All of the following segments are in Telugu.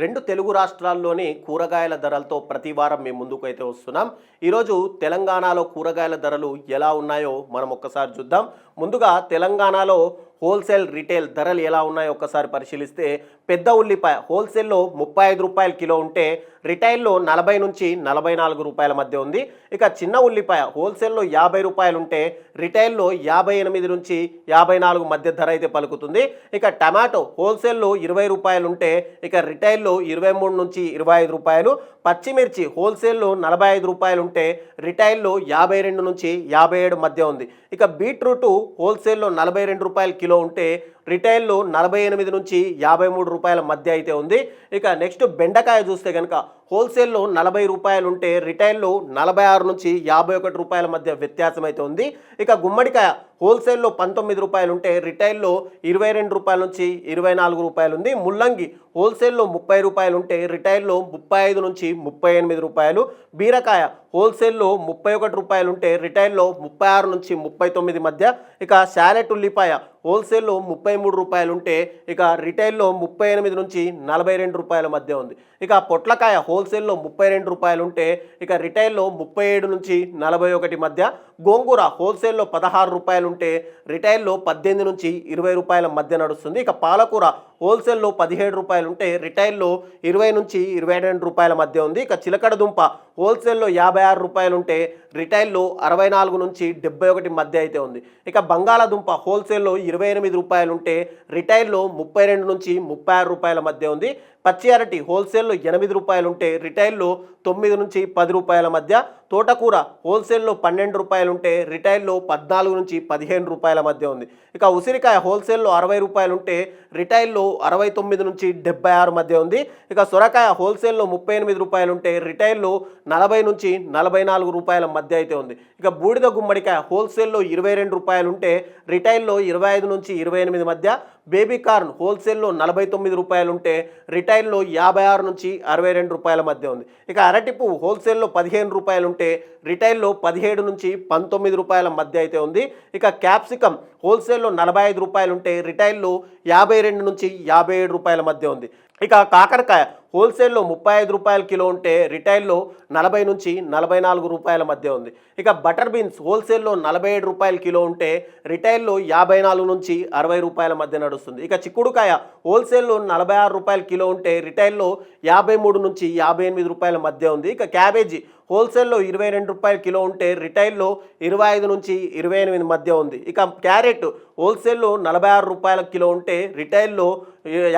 రెండు తెలుగు రాష్ట్రాల్లోని కూరగాయల ధరలతో ప్రతి వారం మేము ముందుకు అయితే వస్తున్నాం. ఈరోజు తెలంగాణలో కూరగాయల ధరలు ఎలా ఉన్నాయో మనం ఒక్కసారి చూద్దాం. ముందుగా తెలంగాణలో హోల్సేల్ రీటైల్ ధరలు ఎలా ఉన్నాయో ఒక్కసారి పరిశీలిస్తే పెద్ద ఉల్లిపాయ హోల్సేల్లో ముప్పై ఐదు రూపాయల కిలో ఉంటే రిటైల్లో నలభై నుంచి నలభై నాలుగు రూపాయల మధ్య ఉంది. ఇక చిన్న ఉల్లిపాయ హోల్సేల్లో యాభై రూపాయలు ఉంటే రిటైల్లో యాభై ఎనిమిది నుంచి యాభై నాలుగు మధ్య ధర అయితే పలుకుతుంది. ఇక టమాటో హోల్సేల్లో ఇరవై రూపాయలు ఉంటే ఇక రిటైల్లో ఇరవై మూడు నుంచి ఇరవై ఐదు రూపాయలు. పచ్చిమిర్చి హోల్సేల్లో నలభై ఐదు రూపాయలు ఉంటే రిటైల్లో యాభై రెండు నుంచి యాభై ఏడు మధ్య ఉంది. ఇక బీట్రూట్ హోల్సేల్లో నలభై రెండు రూపాయలు కిలో ఉంటే రిటైల్లో నలభై ఎనిమిది నుంచి యాభై మూడు రూపాయల మధ్య అయితే ఉంది. ఇక నెక్స్ట్ బెండకాయ చూస్తే కనుక హోల్సేల్లో నలభై రూపాయలు ఉంటే రిటైల్లో నలభై ఆరు నుంచి యాభై ఒకటి రూపాయల మధ్య వ్యత్యాసం అయితే ఉంది. ఇక గుమ్మడికాయ హోల్సేల్లో పంతొమ్మిది రూపాయలు ఉంటే రిటైల్లో ఇరవై రెండు రూపాయల నుంచి ఇరవై నాలుగు రూపాయలు ఉంది ముల్లంగి హోల్సేల్లో ముప్పై రూపాయలు ఉంటే రిటైల్లో ముప్పై ఐదు నుంచి ముప్పై ఎనిమిది రూపాయలు. బీరకాయ హోల్సేల్లో ముప్పై ఒకటి రూపాయలు ఉంటే రిటైల్లో ముప్పై ఆరు నుంచి ముప్పై తొమ్మిది మధ్య. ఇక శాలెట్ ఉల్లిపాయ హోల్సేల్లో ముప్పై మూడు రూపాయలు ఉంటే ఇక రిటైల్లో ముప్పై ఎనిమిది నుంచి నలభై రెండు రూపాయల మధ్య ఉంది. ఇక పొట్లకాయ హోల్సేల్లో ముప్పై రెండు రూపాయలు ఉంటే ఇక రిటైల్లో ముప్పై ఏడు నుంచి నలభై ఒకటి మధ్య గోంగూర హోల్సేల్లో పదహారు రూపాయలు ఉంటే రిటైల్లో పద్దెనిమిది నుంచి ఇరవై రూపాయల మధ్య నడుస్తుంది. ఇక పాలకూర హోల్సేల్లో పదిహేడు రూపాయలు ఉంటే రిటైల్లో ఇరవై నుంచి ఇరవై రెండు రూపాయల మధ్య ఉంది. ఇక చిలకడ దుంప హోల్సేల్లో యాభై ఆరు రూపాయలు ఉంటే రిటైల్లో అరవై నాలుగు నుంచి డెబ్బై ఒకటి మధ్య అయితే ఉంది. ఇక బంగాళాదుంప హోల్సేల్లో ఇరవై ఎనిమిది రూపాయలు ఉంటే రిటైల్లో ముప్పై రెండు నుంచి ముప్పై ఆరు రూపాయల మధ్య ఉంది. పచ్చి అరటి హోల్సేల్లో ఎనిమిది రూపాయలు ఉంటే రిటైల్లో తొమ్మిది నుంచి పది రూపాయల మధ్య తోటకూర హోల్సేల్లో పన్నెండు రూపాయలు ఉంటే రిటైల్లో పద్నాలుగు నుంచి పదిహేను రూపాయల మధ్య ఉంది. ఇక ఉసిరికాయ హోల్సేల్లో అరవై రూపాయలు ఉంటే రిటైల్లో అరవై తొమ్మిది నుంచి డెబ్బై ఆరు మధ్య ఉంది. ఇక సొరకాయ హోల్సేల్లో ముప్పై ఎనిమిది రూపాయలు ఉంటే రిటైల్లో నలభై నుంచి నలభై నాలుగు రూపాయల మధ్య అయితే ఉంది. ఇక బూడిద గుమ్మడికాయ హోల్సేల్లో ఇరవై రెండు రూపాయలు ఉంటే రిటైల్లో ఇరవై ఐదు నుంచి ఇరవై ఎనిమిది మధ్య బేబీ కార్న్ హోల్సేల్లో నలభై తొమ్మిది రూపాయలు ఉంటే రిటైల్లో యాభై ఆరు నుంచి అరవై రెండు రూపాయల మధ్య ఉంది. ఇక అరటి పువ్వు హోల్సేల్లో పదిహేను రూపాయలు ఉంటే రిటైల్లో పదిహేడు నుంచి పంతొమ్మిది రూపాయల మధ్య అయితే ఉంది. ఇక క్యాప్సికమ్ హోల్సేల్లో నలభై ఐదు రూపాయలు ఉంటే రిటైల్లో యాభై రెండు నుంచి యాభై ఏడు రూపాయల మధ్య ఉంది. ఇక కాకరకాయ హోల్సేల్లో ముప్పై ఐదు రూపాయల కిలో ఉంటే రిటైల్లో నలభై నుంచి నలభై నాలుగు రూపాయల మధ్య ఉంది. ఇక బటర్ బీన్స్ హోల్సేల్లో నలభై ఏడు రూపాయల కిలో ఉంటే రిటైల్లో యాభై నాలుగు నుంచి అరవై రూపాయల మధ్య నడుస్తుంది. ఇక చిక్కుడుకాయ హోల్సేల్లో నలభై ఆరు రూపాయల కిలో ఉంటే రిటైల్లో యాభై మూడు నుంచి యాభై ఎనిమిది రూపాయల మధ్య ఉంది. ఇక క్యాబేజీ హోల్సేల్లో ఇరవై రెండు రూపాయల కిలో ఉంటే రిటైల్లో ఇరవై ఐదు నుంచి ఇరవై ఎనిమిది మధ్య ఉంది. ఇక క్యారెట్ హోల్సేల్లో నలభై ఆరు రూపాయల కిలో ఉంటే రిటైల్లో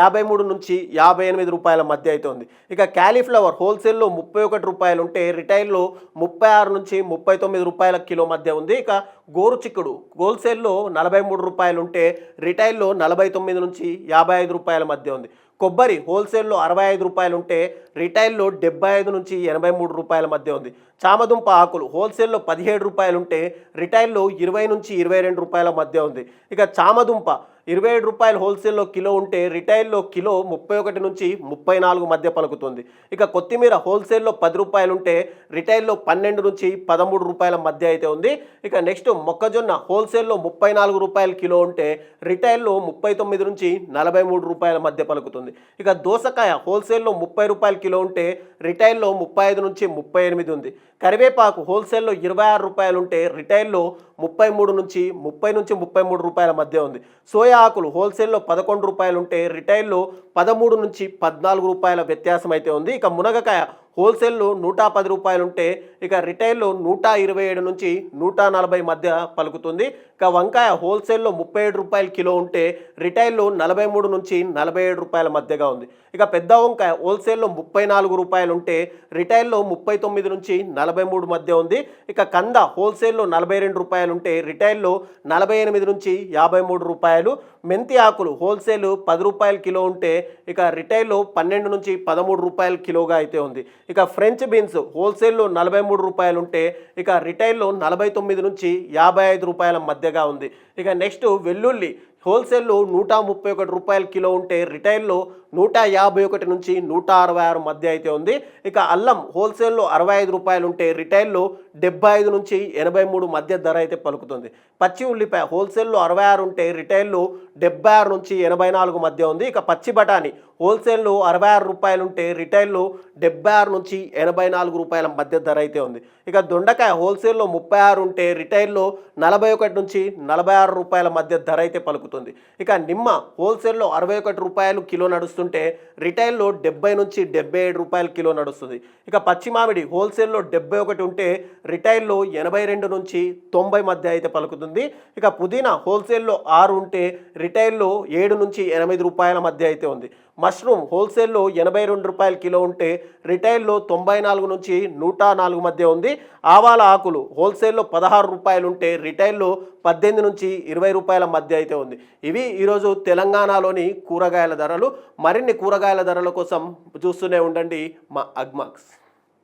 యాభై మూడు నుంచి యాభై ఎనిమిది రూపాయల మధ్య అయితే ఉంది. ఇక క్యాలీఫ్లవర్ హోల్సేల్లో ముప్పై ఒకటి రూపాయలు ఉంటే రిటైల్లో ముప్పై ఆరు నుంచి ముప్పై తొమ్మిది రూపాయల కిలో మధ్య ఉంది. ఇక గోరు చిక్కుడు హోల్సేల్లో నలభై మూడు రూపాయలు ఉంటే రిటైల్లో నలభై తొమ్మిది నుంచి యాభై ఐదు రూపాయల మధ్య ఉంది. కొబ్బరి హోల్సేల్లో అరవై ఐదు రూపాయలు ఉంటే రిటైల్లో డెబ్బై ఐదు నుంచి ఎనభై మూడు రూపాయల మధ్య ఉంది. చామదుంప ఆకులు హోల్సేల్లో పదిహేడు రూపాయలు ఉంటే రిటైల్లో ఇరవై నుంచి ఇరవై రెండు రూపాయల మధ్య ఉంది. ఇక చామదుంప ఇరవై ఏడు రూపాయలు హోల్సేల్లో కిలో ఉంటే రిటైల్లో కిలో ముప్పై ఒకటి నుంచి ముప్పై నాలుగు మధ్య పలుకుతుంది. ఇక కొత్తిమీర హోల్సేల్లో పది రూపాయలు ఉంటే రిటైల్లో పన్నెండు నుంచి పదమూడు రూపాయల మధ్య అయితే ఉంది. ఇక నెక్స్ట్ మొక్కజొన్న హోల్సేల్లో ముప్పై నాలుగు రూపాయల కిలో ఉంటే రిటైల్లో ముప్పై తొమ్మిది నుంచి నలభై మూడు రూపాయల మధ్య పలుకుతుంది. ఇక దోసకాయ హోల్సేల్లో ముప్పై రూపాయల కిలో ఉంటే రిటైల్లో ముప్పై ఐదు నుంచి ముప్పై ఎనిమిది ఉంది. కరివేపాకు హోల్సేల్లో ఇరవై ఆరు రూపాయలు ఉంటే రిటైల్లో ముప్పై మూడు నుంచి ముప్పై నుంచి ముప్పై మూడు రూపాయల మధ్య ఉంది. సోయా ఆకులు హోల్సేల్లో పదకొండు రూపాయలు ఉంటే రిటైల్లో పదమూడు నుంచి పద్నాలుగు రూపాయల వ్యత్యాసం అయితే ఉంది. ఇక మునగకాయ హోల్సేల్లో నూట పది రూపాయలు ఉంటే ఇక రిటైల్లో నూట ఇరవై ఏడు నుంచి నూట నలభై మధ్య పలుకుతుంది. ఇక వంకాయ హోల్సేల్లో ముప్పై ఏడు రూపాయలు కిలో ఉంటే రిటైల్లో నలభై మూడు నుంచి నలభై ఏడు రూపాయల మధ్యగా ఉంది. ఇక పెద్ద వంకాయ హోల్సేల్లో ముప్పై నాలుగు రూపాయలు ఉంటే రిటైల్లో ముప్పై తొమ్మిది నుంచి నలభై మూడు మధ్య ఉంది. ఇక కంద హోల్సేల్లో నలభై రెండు రూపాయలు ఉంటే రిటైల్లో నలభై ఎనిమిది నుంచి యాభై మూడు రూపాయలు. మెంతి ఆకులు హోల్సేల్ పది రూపాయల కిలో ఉంటే ఇక రిటైల్లో పన్నెండు నుంచి పదమూడు రూపాయల కిలోగా అయితే ఉంది. ఇక ఫ్రెంచ్ బీన్స్ హోల్సేల్లో నలభై మూడు రూపాయలు ఉంటే ఇక రిటైల్లో నలభై తొమ్మిది నుంచి యాభై ఐదు రూపాయల మధ్య మధ్యగా ఉంది. ఇక నెక్స్ట్ వెల్లుల్లి హోల్సేల్లో నూట ముప్పై ఒకటి రూపాయల కిలో ఉంటే రిటైల్లో నూట యాభై ఒకటి నుంచి నూట అరవై ఆరు మధ్య అయితే ఉంది. ఇక అల్లం హోల్సేల్లో అరవై ఐదు రూపాయలు ఉంటే రిటైల్లో డెబ్బై ఐదు నుంచి ఎనభై మూడు మధ్య ధర అయితే పలుకుతుంది. పచ్చి ఉల్లిపాయ హోల్సేల్లో అరవై ఆరు ఉంటే రిటైల్లో డెబ్బై ఆరు నుంచి ఎనభై నాలుగు మధ్య ఉంది. ఇక పచ్చి బఠానీ హోల్సేల్లో అరవై ఆరు రూపాయలు ఉంటే రిటైల్లో డెబ్బై ఆరు నుంచి ఎనభై నాలుగు రూపాయల మధ్య ధర అయితే ఉంది. ఇక దొండకాయ హోల్సేల్లో ముప్పై ఆరు ఉంటే రిటైల్లో నలభై ఒకటి నుంచి నలభై ఆరు రూపాయల మధ్య ధర అయితే పలుకుతుంది. ఇక నిమ్మ హోల్సేల్లో అరవై ఒకటి రూపాయలు కిలో నడుస్తుంది. నడుస్తుంటే రిటైల్లో డెబ్బై నుంచి డెబ్బై ఏడు రూపాయలు కిలో నడుస్తుంది. ఇక పచ్చి మామిడి హోల్సేల్లో డెబ్బై ఒకటి ఉంటే రిటైల్లో ఎనభై రెండు నుంచి తొంభై మధ్య అయితే పలుకుతుంది. ఇక పుదీనా హోల్సేల్లో ఆరు ఉంటే రిటైల్లో ఏడు నుంచి ఎనిమిది రూపాయల మధ్య అయితే ఉంది. మష్రూమ్ హోల్సేల్లో ఎనభై రెండు రూపాయల కిలో ఉంటే రిటైల్లో తొంభై నాలుగు నుంచి నూట నాలుగు మధ్య ఉంది. ఆవాల ఆకులు హోల్సేల్లో పదహారు రూపాయలు ఉంటే రిటైల్లో పద్దెనిమిది నుంచి ఇరవై రూపాయల మధ్య అయితే ఉంది. ఇవి ఈరోజు తెలంగాణలోని కూరగాయల ధరలు. మరిన్ని కూరగాయల ధరల కోసం చూస్తూనే ఉండండి మా అగ్మాక్స్.